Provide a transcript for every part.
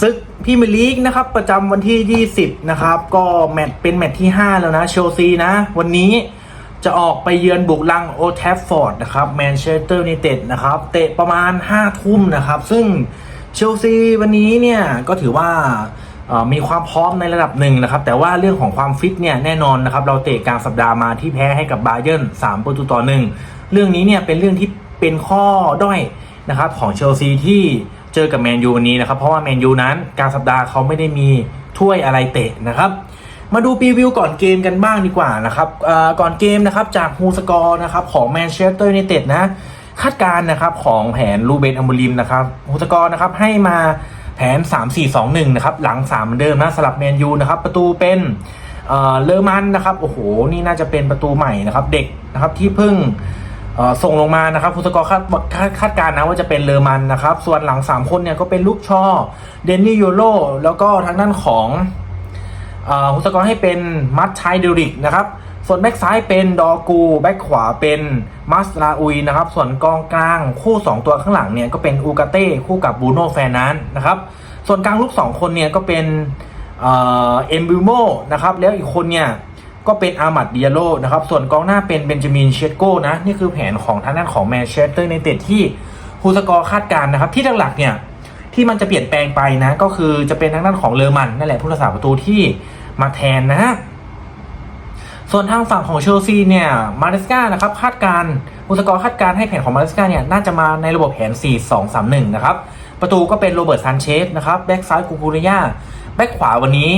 ซึกพรีเมียร์ลีกนะครับ ประจำวันที่ 20 นะครับ ก็แมตช์เป็นแมตช์ที่ 5 แล้วนะเชลซีนะ วันนี้จะออกไปเยือนบุกลังโอแทฟฟอร์ดนะครับแมนเชสเตอร์ n นเต็ดนะครับเตะประมาณ 5 ทุ่มนะครับ ซึ่งเชลซีวันนี้เนี่ยก็ถือว่ามีความพร้อมในระดับหนึ่งนะครับ แต่ว่าเรื่องของความฟิตเนี่ยแน่นอนนะครับ เราเตะกลางสัปดาห์มาที่แพ้ให้กับบาเยิร์น3ประตูต่อหนึ่งเรื่องนี้เนี่ยเป็นเรื่องที่เป็นข้อด้อยนะครับของเชลซีที่ เจอกับแมนยูวันนี้นะครับ เพราะว่าแมนยูนั้นกลางสัปดาห์เขาไม่ได้มีถ้วยอะไรเตะนะครับมาดูพรีวิวก่อนเกมกันบ้างดีกว่านะครับก่อนเกมนะครับจากฮูสกอร์นะครับของแมนเชสเตอร์ n นเต็ดนะคาดการณ์นะครับของแผนลูเบนอัมบูริมนะครับฮูสกอร์นะครับให้มาแผน 3-4-2-1 นะครับหลัง3เหมือนเดิมนะสลับแมนยูนะครับประตูเป็นเออเลอมันนะครับโอ้โหนี่น่าจะเป็นประตูใหม่นะครับเด็กนะครับที่เพิ่ง ส่งลงมานะครับฮูสกอร์คาดคาดคาดการณ์นะว่าจะเป็นเลอมันนะครับ ส่วนหลัง 3 คนเนี่ยก็เป็นลูกช่อเดนนี่โยโรแล้วก็ทางด้านของเอ่อฮุสกอร์ให้เป็นมัตชัยเดริกนะครับส่วนแบ็กซ้ายเป็นดอกูแบ็กขวาเป็นมัสลาอุยนะครับ ส่วนกองกลางคู่ 2 ตัวข้างหลังเนี่ยก็เป็นอูกาเต้คู่กับบูโน่แฟนนันนะครับ ส่วนกลางลูก 2 คนเนี่ยก็เป็นเอ่อเอ็มบิโมนะครับแล้วอีกคนเนี่ย ก็เป็นอามัดเดิอาโลนะครับ ส่วนกองหน้าเป็นเบนจามินเชสโก้นะ นี่คือแผนของทางด้านของแมนเชสเตอร์ในเต็ดที่ฮูสกอร์คาดการณ์นะครับ ที่หลักๆเนี่ยที่มันจะเปลี่ยนแปลงไปนะ ก็คือจะเป็นทางด้านของเลอมันนั่นแหละผู้รักษาประตูที่มาแทนนะ ส่วนทางฝั่งของเชลซีเนี่ยมาริสกานะครับคาดการณ์อุสกอร์คาดการให้แผนของมาริสกาเนี่ยน่าจะมาในระบบแผน 4-2-3-1 นะครับ ประตูก็เป็นโรเบิร์ตซานเชสนะครับแบ็กซ้ายกูกูริยาแบ็กขวาวันนี้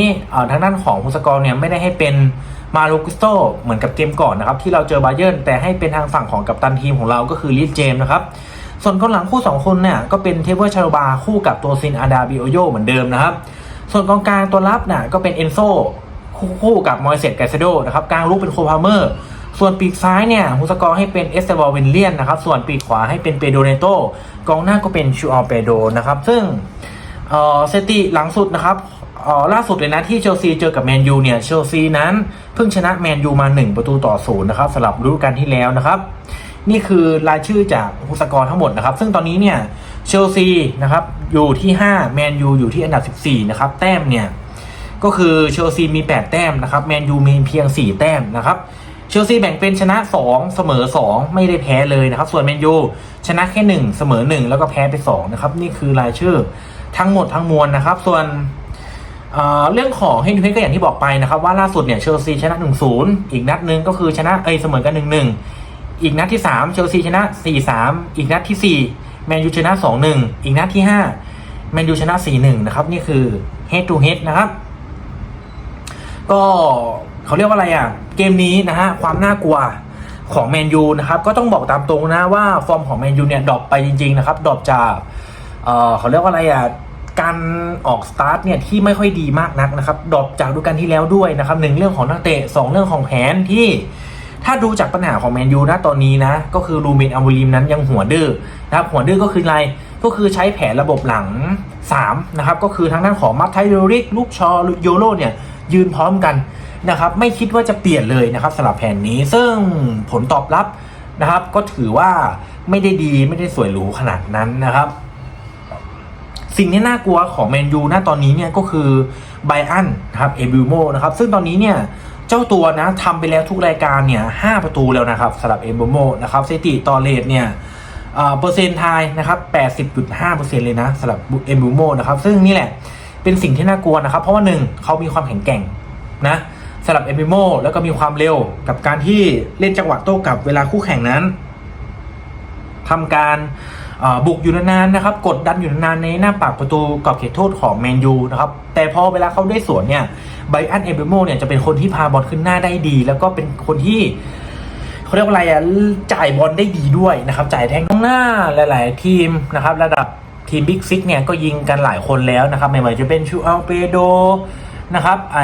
ทางด้านของอุสกอร์เนี่ยไม่ได้ให้เป็น มาโลกุสโตเหมือนกับเกมก่อนนะครับที่เราเจอบาเยิร์นแต่ให้เป็นทางฝั่งของกัปตันทีมของเราก็คือลิสเจมนะครับส่วนกองหลังคู่ 2 คนเนี่ยก็เป็นเทเวอร์ชาโลบาคู่กับตัวซินอาดาบิโอโยเหมือนเดิมนะครับ ส่วนกองกลางตัวรับน่ะก็เป็นเอนโซคู่คู่กับมอยเซตไกเซโดนะครับกลางลูกเป็นโคพาเมอร์ ส่วนปีกซ้ายเนี่ยฮุสกอร์ให้เป็นเอสเตบอลเวนเลียนนะครับส่วนปีกขวาให้เป็นเปโดเนโตกองหน้าก็เป็นชูอัลเปโดนะครับซึ่งเออสติหลังสุดนะครับ ออล่าสุดเลยนะที่เชลซีเจอกับแมนยูเนี่ยเชลซีนั้นเพิ่งชนะแมนยูมา 1 ประตูต่อศูนย์นะครับสำหรับฤดูกาลที่แล้วนะครับ นี่คือรายชื่อจากฮุสกอร์ทั้งหมดนะครับ ซึ่งตอนนี้เนี่ยเชลซีนะครับอยู่ที่5แมนยูอยู่ที่อันดับ 14 นะครับ แต้มเนี่ยก็คือเชลซีมี 8 แต้มนะครับแมนยูมีเพียง 4 แต้มนะครับเชลซีแบ่งเป็นชนะ 2 เสมอ 2 ไม่ได้แพ้เลยนะครับ ส่วนแมนยูชนะแค่ 1 เสมอ 1 แล้วก็แพ้ไป2นะครับนี่คือรายชื่อทั้งหมดทั้งมวลนะครับ ส่วน เรื่องของให้ดูให้ก็อย่างที่บอกไปนะครับว่าล่าสุดเนี่ยเชลซีชนะ 1-0 อีกนัดหนึ่งก็คือชนะเอยเสมอกัน 1-1 อีกนัดที่ 3 เชลซีชนะ 4-3 อีกนัดที่ 4 แมนยูชนะ 2-1 อีกนัดที่ 5 แมนยูชนะ 4-1 นะครับ นี่คือ head to head นะครับ ก็เขาเรียกว่าอะไรอะ เกมนี้นะฮะความน่ากลัวของแมนยูนะครับก็ต้องบอกตามตรงนะว่าฟอร์มของแมนยูเนี่ยดรอปไปจริงๆนะครับดรอปจากเเขาเรียกว่าอะไรอะ การออกสตาร์ทเนี่ยที่ไม่ค่อยดีมากนักนะครับดรอปจากดูกาลที่แล้วด้วยนะครับหนึ่งเรื่องของนักเตะสองเรื่องของแผนที่ถ้าดูจากปัญหาของแมนยูนะตอนนี้นะ ก็คือรูเมนอัมบูริมนั้นยังหัวดื้อนะครับหัวดื้อก็คืออะไรก็คือใช้แผนระบบหลัง 3 นะครับ ก็คือทางด้านของมัตไทโดริกลูกชอโยโรเนี่ยยืนพร้อมกันนะครับ ไม่คิดว่าจะเปลี่ยนเลยนะครับสำหรับแผนนี้ซึ่งผลตอบรับนะครับ ก็ถือว่าไม่ได้ดีไม่ได้สวยหรูขนาดนั้นนะครับ สิ่งที่น่ากลัวของแมนยูณตอนนี้เนี่ยก็คือไบอันนะครับเอบิวโมนะครับซึ่งตอนนี้เนี่ยเจ้าตัวนะทำไปแล้วทุกรายการเนี่ยห้าประตูแล้วนะครับสำหรับเอบิวโมนะครับสถิติต่อเลทเนี่ยเอ่อเปอร์เซ็นต์ไทยนะครับ80.5%เลยนะสำหรับเอบิวโมนะครับซึ่งนี่แหละเป็นสิ่งที่น่ากลัวนะครับ เพราะว่าหนึ่งเขามีความแข็งแกร่งนะสำหรับเอบิวโมแล้วก็มีความเร็วกับการที่เล่นจังหวะโต้กลับเวลาคู่แข่งนั้นทำการ บุกอยู่นานๆนะครับกดดันอยู่นานๆในหน้าปากประตูกรอบเขตโทษของแมนยูนะครับแต่พอเวลาเขาได้สวนเนี่ยไบอันเอเบโมเนี่ยจะเป็นคนที่พาบอลขึ้นหน้าได้ดี แล้วก็เป็นคนที่เขาเรียกว่าอะไรอะจ่ายบอลได้ดีด้วยนะครับจ่ายแทงข้างหน้าหลาย ๆ ทีมนะครับระดับทีมบิ๊กซิกเนี่ยก็ยิงกันหลายคนแล้วนะครับไม่ว่าจะเป็นชูอัลเปโดนะครับไอ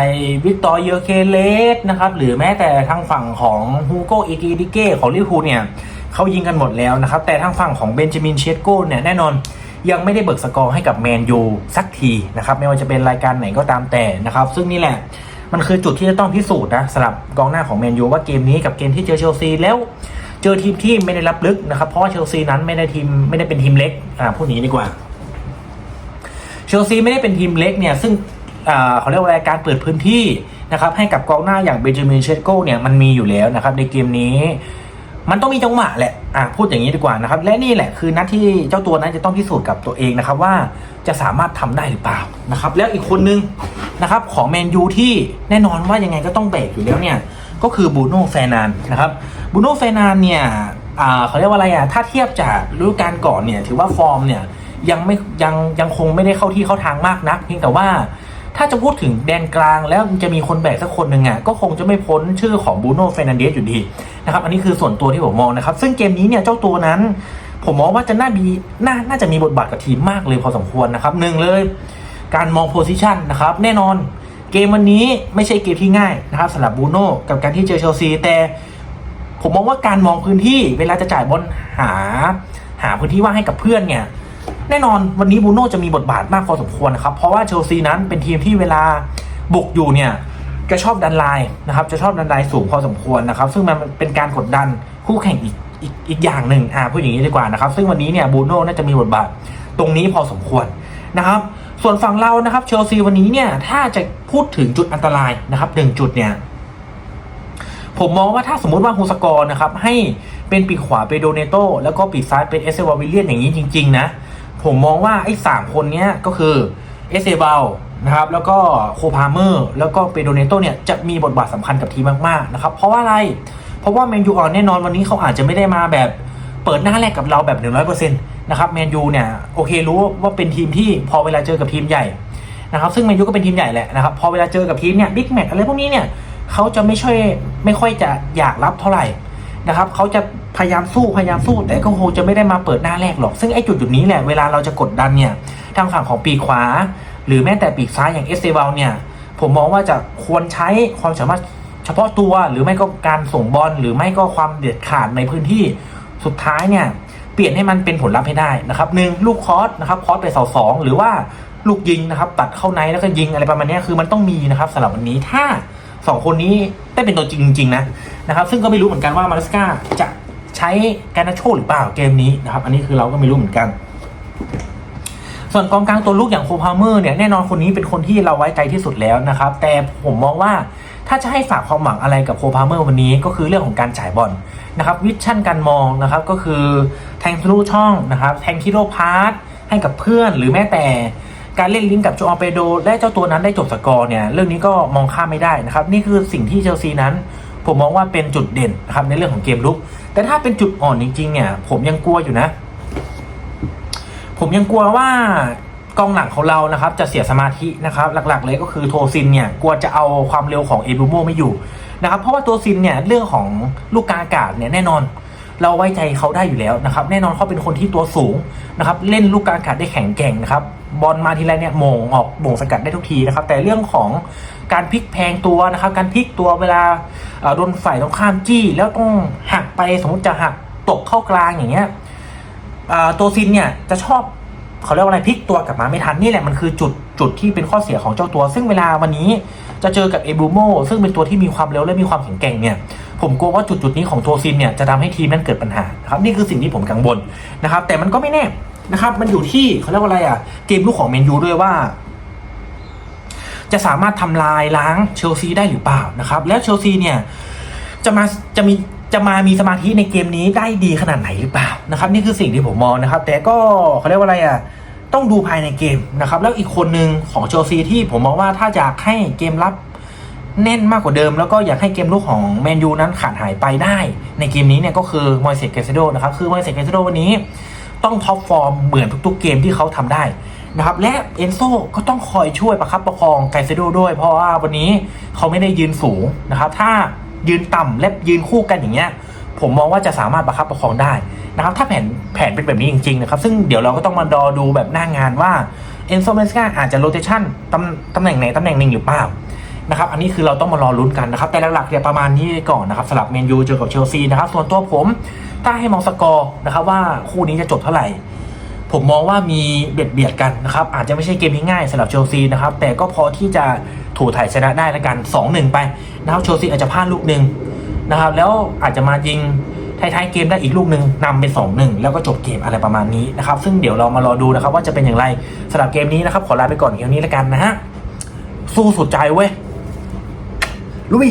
วิกตอร์เยอเคเลสนะครับหรือแม้แต่ทางฝั่งของฮูโกอิกิดิเก้ของลิเวอร์พูลเนี่ย เขายิงกันหมดแล้วนะครับ แต่ทางฝั่งของเบนจามินเชสโก้เนี่ยแน่นอนยังไม่ได้เบิกสกอร์ให้กับแมนยูสักทีนะครับไม่ว่าจะเป็นรายการไหนก็ตามแต่นะครับ ซึ่งนี่แหละมันคือจุดที่จะต้องพิสูจน์นะสำหรับกองหน้าของแมนยูว่าเกมนี้กับเกมที่เจอเชลซีแล้วเจอทีมที่ไม่ได้รับลึกนะครับเพราะว่าเชลซีนั้นไม่ได้ทีมไม่ได้เป็นทีมเล็กอ่าพูดนี้ดีกว่าเชลซีไม่ได้เป็นทีมเล็กเนี่ยซึ่งอ่าเขาเรียกว่าการเปิดพื้นที่นะครับให้กับกองหน้าอย่างเบนจามินเชสโกเนี่ยมันมีอยู่แล้วนะครับในเกมนี้ มันต้องมีจังหวะแหละอะพูดอย่างนี้ดีกว่านะครับ และนี่แหละคือนัดที่เจ้าตัวนั้นจะต้องพิสูจน์กับตัวเองนะครับ ว่าจะสามารถทำได้หรือเปล่านะครับ แล้วอีกคนนึงนะครับ ของแมนยูที่แน่นอนว่ายังไงก็ต้องเบรกอยู่แล้วเนี่ยก็คือบูโน่แฟนานนะครับบูโน่แฟนานเนี่ยอ่าเขาเรียกว่าอะไรอะถ้าเทียบจากฤดูกาลก่อนเนี่ยถือว่าฟอร์มเนี่ยยังไม่ยังยังคงไม่ได้เข้าที่เข้าทางมากนักเพียงแต่ว่า ถ้าจะพูดถึงแดนกลางแล้วจะมีคนแบกสักคนหนึ่งอะก็คงจะไม่พ้นชื่อของบูโน่เฟรนันเดสอยู่ดีนะครับอันนี้คือส่วนตัวที่ผมมองนะครับ ซึ่งเกมนี้เนี่ยเจ้าตัวนั้น ผมมองว่าจะน่ามีน่าน่าจะมีบทบาทกับทีมมากเลยพอสมควรนะครับหนึ่งเลย การมองโพซิชันนะครับแน่นอนเกมวันนี้ไม่ใช่เกมที่ง่ายนะครับสำหรับบูโน่กับการที่เจอเชลซีแต่ผมมองว่าการมองพื้นที่เวลาจะจ่ายบอลหา หาพื้นที่ว่างให้กับเพื่อนเนี่ย แน่นอนวันนี้บูโน่จะมีบทบาทมากพอสมควรนะครับ เพราะว่าเชลซีนั้นเป็นทีมที่เวลาบุกอยู่เนี่ยจะชอบดันไลน์นะครับจะชอบดันไลน์สูงพอสมควรนะครับ ซึ่งมันเป็นการกดดันคู่แข่งอีกอีกอีกอย่างหนึ่งอ่าพูดอย่างนี้ดีกว่านะครับ ซึ่งวันนี้เนี่ยบูโน่น่าจะมีบทบาทตรงนี้พอสมควรนะครับ ส่วนฝั่งเรานะครับเชลซีวันนี้เนี่ยถ้าจะพูดถึงจุดอันตรายนะครับหนึ่งจุดเนี่ยผมมองว่าถ้าสมมุติว่าฮูสกอร์นะครับให้เป็นปีกขวาเป็นโดเนโตแล้วก็ปีกซ้ายเป็นเอเซวาวิลเลียนอย่างนี้จริง ๆ นะ ผมมองว่าไอ้สามคนเนี้ยก็คือเอเซเบลนะครับแล้วก็โคพาเมอร์แล้วก็เปโดเนโตเนี่ยจะมีบทบาทสำคัญกับทีมมากๆนะครับเพราะว่าอะไร เพราะว่าแมนยูออนแน่นอนวันนี้เขาอาจจะไม่ได้มาแบบเปิดหน้าแรกกับเราแบบ100%นะครับแมนยูเนี่ยโอเครู้ว่าเป็นทีมที่พอเวลาเจอกับทีมใหญ่นะครับซึ่งแมนยูก็เป็นทีมใหญ่แหละนะครับพอเวลาเจอกับทีมเนี่ยบิ๊กแมตช์อะไรพวกนี้เนี่ยเขาจะไม่ช่วยไม่ค่อยจะอยากรับเท่าไหร่นะครับเขาจะ พยายามสู้พยายามสู้แต่ก็คงจะไม่ได้มาเปิดหน้าแรกหรอก ซึ่งไอ้จุดจุดนี้แหละเวลาเราจะกดดันเนี่ยทางฝั่งของปีกขวา หรือแม้แต่ปีกซ้ายอย่างเอสเซวเนี่ยผมมองว่าจะควรใช้ความสามารถเฉพาะตัวหรือไม่ก็การส่งบอลหรือไม่ก็ความเด็ดขาดในพื้นที่สุดท้ายเนี่ยเปลี่ยนให้มันเป็นผลลัพธ์ให้ได้นะครับหนึ่งลูกคอสนะครับคอสไปเสาสองหรือว่าลูกยิงนะครับตัดเข้าในแล้วก็ยิงอะไรประมาณนี้คือมันต้องมีนะครับสำหรับวันนี้ถ้าสองคนนี้ได้เป็นตัวจริงจริงนะนะครับ ซึ่งก็ไม่รู้เหมือนกันว่ามาริสกาจะ ใช้การนาโชหรือเปล่าเกมนี้นะครับ อันนี้คือเราก็ไม่รู้เหมือนกัน ส่วนกองกลางตัวลูกอย่างโคพาเมอร์เนี่ยแน่นอนคนนี้เป็นคนที่เราไว้ใจที่สุดแล้วนะครับ แต่ผมมองว่าถ้าจะให้ฝากความหวังอะไรกับโคพาเมอร์วันนี้ก็คือเรื่องของการจ่ายบอลนะครับวิชั่นการมองนะครับก็คือแทงทะลุช่องนะครับแทงคิโรพาร์ทให้กับเพื่อนหรือแม้แต่การเล่นลิงก์กับโจอาเปโดและเจ้าตัวนั้นได้จบสกอร์เนี่ยเรื่องนี้ก็มองข้ามไม่ได้นะครับ นี่คือสิ่งที่เชลซีนั้น ผมมองว่าเป็นจุดเด่นนะครับในเรื่องของเกมลุก แต่ถ้าเป็นจุดอ่อนจริง ๆ เนี่ย ผมยังกลัวอยู่นะ ผมยังกลัวว่ากองหลังของเรานะครับ จะเสียสมาธินะครับ หลัก ๆ เลยก็คือโทซินเนี่ยกลัวจะเอาความเร็วของเอบูโมไม่อยู่นะครับ เพราะว่าตัวซินเนี่ยเรื่องของลูกกาอากาศเนี่ยแน่นอน เราไว้ใจเขาได้อยู่แล้วนะครับ แน่นอนเขาเป็นคนที่ตัวสูงนะครับเล่นลูกกลางอากาศได้แข็งแกร่งนะครับบอลมาทีไรเนี่ยโมงออกโมงสกัดได้ทุกทีนะครับ แต่เรื่องของการพลิกแพงตัวนะครับ การพลิกตัวเวลาโดนฝ่ายตรงข้ามจี้ แล้วต้องหักไปสมมติจะหักตกเข้ากลางอย่างเงี้ยตัวซินเนี่ยจะชอบเขาเรียกว่าอะไรพลิกตัวกลับมาไม่ทันนี่แหละมันคือจุดจุดที่เป็นข้อเสียของเจ้าตัว ซึ่งเวลาวันนี้จะเจอกับเอบูโมซึ่งเป็นตัวที่มีความเร็วและมีความแข็งแกร่งเนี่ย ผมกลัวว่าจุดจุดนี้ของตัวซินเนี่ยจะทำให้ทีมนั้นเกิดปัญหาครับนี่คือสิ่งที่ผมกังวลนะครับ แต่มันก็ไม่แน่นะครับ มันอยู่ที่เขาเรียกว่าอะไรอะ เกมลูกของเมนยูด้วยว่า จะสามารถทำลายล้างเชลซีได้หรือเปล่านะครับ แล้วเชลซีเนี่ย จะมาจะมีจะมามีสมาธิในเกมนี้ได้ดีขนาดไหนหรือเปล่านะครับ นี่คือสิ่งที่ผมมองนะครับ แต่ก็เขาเรียกว่าอะไรอะต้องดูภายในเกมนะครับ แล้วอีกคนหนึ่งของเชลซีที่ผมมองว่าถ้าอยากให้เกมรับ แน่นมากกว่าเดิม แล้วก็อยากให้เกมลุกของแมนยูนั้นขาดหายไปได้ ในเกมนี้เนี่ยก็คือมอยเซตเกเซโดนะครับคือมอยเซตเกเซโดวันนี้ต้องท็อปฟอร์มเหมือนทุกๆเกมที่เขาทำได้นะครับและเอนโซก็ต้องคอยช่วยประคับประคองไกเซโดด้วย เพราะว่าวันนี้เขาไม่ได้ยืนสูงนะครับ ถ้ายืนต่ำและยืนคู่กันอย่างเงี้ยผมมองว่าจะสามารถประคับประคองได้นะครับ ถ้าแผนแผนเป็นแบบนี้จริงๆนะครับ ซึ่งเดี๋ยวเราก็ต้องมารอดูแบบหน้างานว่าเอนโซเมสกาอาจจะโรเตชันตำตำแหน่งไหนตำแหน่งหนึ่งอยู่เปล่า นะครับอันนี้คือเราต้องมารอลุ้นกันนะครับแต่หลักๆเนี่ยประมาณนี้ก่อนนะครับสำหรับเมนยูเจอกับเชลซีนะครับส่วนตัวผมถ้าให้มองสกอร์นะครับว่าคู่นี้จะจบเท่าไหร่ ผมมองว่ามีเบียดเบียดกันนะครับอาจจะไม่ใช่เกมที่ง่ายสำหรับเชลซีนะครับแต่ก็พอที่จะถูถ่ายชนะได้แล้วกัน 2-1 ไปนะครับเชลซีอาจจะพลาดลูกหนึ่งนะครับแล้วอาจจะมายิงท้ายๆเกมได้อีกลูกหนึ่งนำเป็นสองหนึ่งแล้วก็จบเกมอะไรประมาณนี้นะครับซึ่งเดี๋ยวเรามารอดูนะครับว่าจะเป็นอย่างไรสำหรับเกมนี้นะครับขอลาไปก่อนเกมนี้แล้วกันนะฮะสู้สุดใจเว้ย ลุย